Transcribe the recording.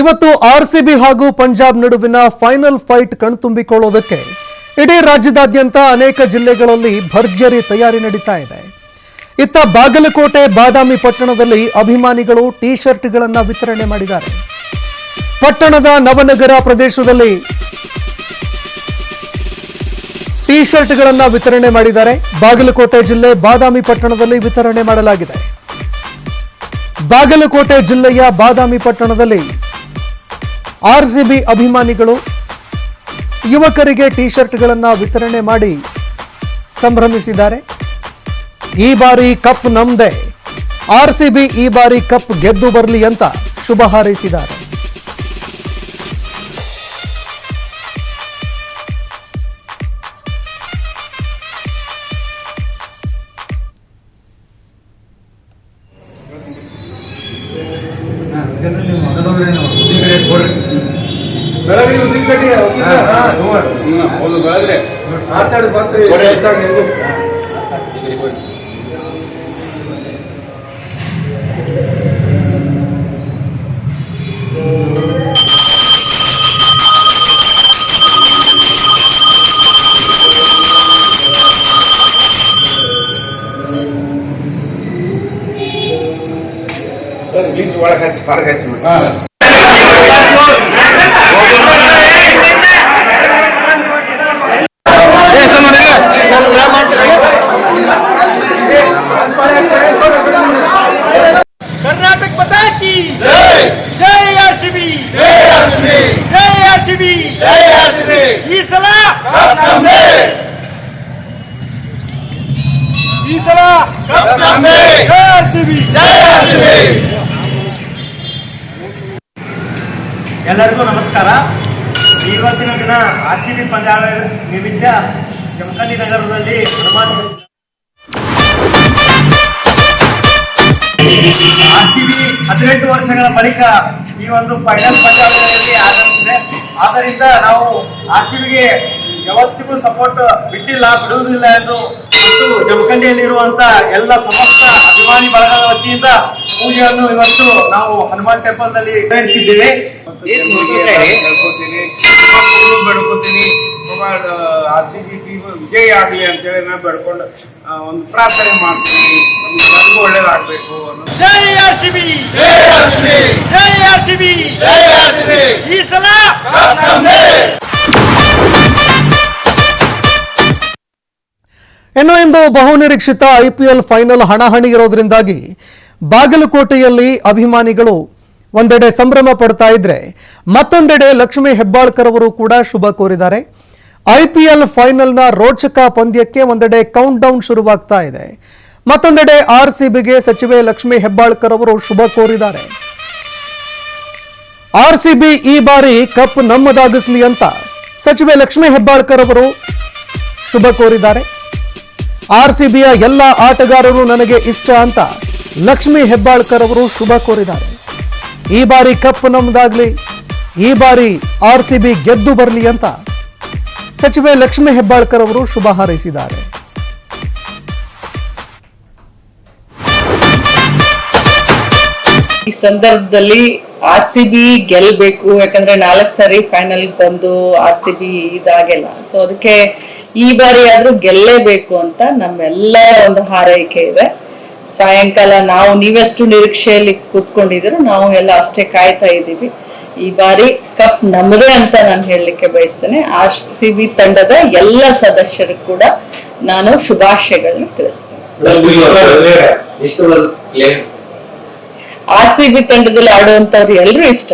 ಇವತ್ತು ಆರ್ಸಿಬಿ ಹಾಗೂ ಪಂಜಾಬ್ ನಡುವಿನ ಫೈನಲ್ ಫೈಟ್ ಕಣ್ತುಂಬಿಕೊಳ್ಳೋದಕ್ಕೆ ಇಡೀ ರಾಜ್ಯದಾದ್ಯಂತ ಅನೇಕ ಜಿಲ್ಲೆಗಳಲ್ಲಿ ಭರ್ಜರಿ ತಯಾರಿ ನಡೀತಾ ಇದೆ. ಇತ್ತ ಬಾಗಲಕೋಟೆ, ಬಾದಾಮಿ ಪಟ್ಟಣದಲ್ಲಿ ಅಭಿಮಾನಿಗಳು ಟಿ ಶರ್ಟ್ಗಳನ್ನು ವಿತರಣೆ ಮಾಡಿದ್ದಾರೆ. ಪಟ್ಟಣದ ನವನಗರ ಪ್ರದೇಶದಲ್ಲಿ ಟಿ ಶರ್ಟ್ಗಳನ್ನು ವಿತರಣೆ ಮಾಡಿದ್ದಾರೆ. ಬಾಗಲಕೋಟೆ ಜಿಲ್ಲೆ, ಬಾದಾಮಿ ಪಟ್ಟಣದಲ್ಲಿ ವಿತರಣೆ ಮಾಡಲಾಗಿದೆ. ಬಾಗಲಕೋಟೆ ಜಿಲ್ಲೆಯ ಬಾದಾಮಿ ಪಟ್ಟಣದಲ್ಲಿ ಆರ್ಸಿಬಿ ಅಭಿಮಾನಿಗಳು ಯುವಕರಿಗೆ ಟಿ ಶರ್ಟ್ಗಳನ್ನು ವಿತರಣೆ ಮಾಡಿ ಸಂಭ್ರಮಿಸಿದ್ದಾರೆ. ಈ ಬಾರಿ ಕಪ್ ನಮ್ದೆ. ಬಿ ಈ ಬಾರಿ ಕಪ್ ಗೆದ್ದು ಬರಲಿ ಅಂತ ಶುಭ ಹಾರೈಸಿದ್ದಾರೆ. ಬೆಳಗ್ರೆ ಮಾತಾಡಿ ಬಂತ್ರಿ ಕೊಡಿ. ಎಷ್ಟಾಗ್ ನಿಮ್ಗೂ? ಸರ್ ಪ್ಲೀಸ್ ಒಳಗೆ ಹಚ್ಚಿ ಹೊರಗೆ ಹಚ್ಚಿ ಬಿಡಿ. कर्नाटक बता की जय जय आरसीबी जय आरसीबी जय आरसीबी जय आरसीबी ಈ ಸಲ ಕಪ್ ನಮ್ದೇ ಈ ಸಲ ಕಪ್ ನಮ್ದೇ ಜೈ ಆರ್ಸಿಬಿ ಜೈ ಆರ್ಸಿಬಿ ಎಲ್ಲರಿಗೂ ನಮಸ್ಕಾರ. ಇವತ್ತಿನ ದಿನ ಆರ್ ಸಿ ಬಿ ಪಂದ್ಯಾಟ ನಿಮಿತ್ತ ಜಮಖಂಡಿ ನಗರದಲ್ಲಿ ಹನುಮಾನ್ ಆರ್ಸಿಬಿ ಹದಿನೆಂಟು ವರ್ಷಗಳ ಬಳಿಕ ಈ ಒಂದು ಫೈನಲ್ ಪಂದ್ಯಾವಳಿಯಲ್ಲಿ ಆಗಮಿಸಿದೆ ಆದ್ದರಿಂದ ನಾವು ಆರ್ಸಿಬಿಗೆ ಯಾವತ್ತಿಗೂ ಸಪೋರ್ಟ್ ಬಿಟ್ಟಿಲ್ಲ, ಬಿಡುವುದಿಲ್ಲ ಎಂದು ಮತ್ತು ಜಮಖಂಡಿಯಲ್ಲಿರುವಂತ ಎಲ್ಲ ಸಮಸ್ತ ಅಭಿಮಾನಿ ಬಳಗದ ವತಿಯಿಂದ ಪೂಜೆಯನ್ನು ಇವತ್ತು ನಾವು ಹನುಮಾನ್ ಟೆಂಪಲ್ನಲ್ಲಿ ನೆರವೇರಿಸಿದ್ದೇವೆ ಮಕ್ಕಳು ಬೇಡ್ಕೊತೀನಿ ಆರ್ ಸಿ ಬಿ ಟೀಮ್ ವಿಜಯ ಆಗಲಿ ಅಂತೇಳಿ ನಾನು ನಾ ಆ, ಒಂದು ಪ್ರಾರ್ಥನೆ ಮಾಡ್ತೀನಿ. ನಮ್ಗೆ ಒಳ್ಳೇದಾಗಬೇಕು ಅನ್ನೋ ಜೈ ಆರ್ಸಿಬಿ ಜೈ ಆರ್ಸಿಬಿ ಜೈ ಆರ್ಸಿಬಿ ಜೈ ಆರ್ಸಿಬಿ ಈ ಸಲ ಇನ್ನು ಇಂದು ಬಹುನಿರೀಕ್ಷಿತ ಐಪಿಎಲ್ ಫೈನಲ್ ಹಣಾಹಣಿ ಇರೋದ್ರಿಂದಾಗಿ ಬಾಗಲಕೋಟೆಯಲ್ಲಿ ಅಭಿಮಾನಿಗಳು ಒಂದೆಡೆ ಸಂಭ್ರಮ ಪಡ್ತಾ ಇದ್ರೆ ಮತ್ತೊಂದೆಡೆ ಲಕ್ಷ್ಮೀ ಹೆಬ್ಬಾಳ್ಕರ್ ಅವರು ಕೂಡ ಶುಭ ಕೋರಿದ್ದಾರೆ. ಐಪಿಎಲ್ ಫೈನಲ್ನ ರೋಚಕ ಪಂದ್ಯಕ್ಕೆ ಒಂದೆಡೆ ಕೌಂಟ್ ಡೌನ್ ಶುರುವಾಗ್ತಾ ಇದೆ. ಮತ್ತೊಂದೆಡೆ ಆರ್ ಸಿಬಿಗೆ ಸಚಿವೆ ಲಕ್ಷ್ಮೀ ಹೆಬ್ಬಾಳ್ಕರ್ ಅವರು ಶುಭ ಕೋರಿದ್ದಾರೆ. ಆರ್ ಸಿಬಿ ಈ ಬಾರಿ ಕಪ್ ನಮ್ಮದಾಗಿಸ್ಲಿ ಅಂತ ಸಚಿವೆ ಲಕ್ಷ್ಮೀ ಹೆಬ್ಬಾಳ್ಕರ್ ಅವರು ಶುಭ ಕೋರಿದ್ದಾರೆ. ಆರ್ ಸಿಬಿಯ ಎಲ್ಲ ಆಟಗಾರರು ನನಗೆ ಇಷ್ಟ ಅಂತ ಲಕ್ಷ್ಮೀ ಹೆಬ್ಬಾಳ್ಕರ್ ಅವರು ಶುಭ ಕೋರಿದ್ದಾರೆ. ಈ ಬಾರಿ ಕಪ್ ನಮ್ಮದಾಗ್ಲಿ ಈ ಬಾರಿ ಆರ್ ಸಿ ಬಿ ಗೆದ್ದು ಬರಲಿ ಅಂತ ಸಚಿವೆ ಲಕ್ಷ್ಮೀ ಹೆಬ್ಬಾಳ್ಕರ್ ಅವರು ಶುಭ ಹಾರೈಸಿದ್ದಾರೆ. ಈ ಸಂದರ್ಭದಲ್ಲಿ ಆರ್ ಸಿ ಬಿ ಗೆಲ್ಬೇಕು, ಯಾಕಂದ್ರೆ ನಾಲ್ಕು ಸಾರಿ ಫೈನಲ್ ಬಂದು ಆರ್ ಸಿ ಬಿ ಇದಾಗೆಲ್ಲ. ಸೊ ಅದಕ್ಕೆ ಈ ಬಾರಿ ಆದ್ರೂ ಗೆಲ್ಲೇಬೇಕು ಅಂತ ನಮ್ಮೆಲ್ಲರ ಒಂದು ಹಾರೈಕೆ ಇದೆ. ಸಾಯಂಕಾಲ ನಾವು ನೀವೆಷ್ಟು ನಿರೀಕ್ಷೆಯಲ್ಲಿ ಕೂತ್ಕೊಂಡಿದ್ರು ನಾವು ಎಲ್ಲ ಅಷ್ಟೇ ಕಾಯ್ತಾ ಇದ್ದೀವಿ. ಈ ಬಾರಿ ಕಪ್ ನಮ್ಮದೇ ಅಂತ ನಾನು ಹೇಳಲಿಕ್ಕೆ ಬಯಸ್ತೇನೆ. ಆರ್ ಸಿ ಬಿ ತಂಡದ ಎಲ್ಲ ಸದಸ್ಯರು ಕೂಡ ನಾನು ಶುಭಾಶಯಗಳನ್ನ ತಿಳಿಸ್ತೇನೆ. ಆರ್ ಸಿ ಬಿ ತಂಡದಲ್ಲಿ ಆಡುವಂತವ್ರು ಇಷ್ಟ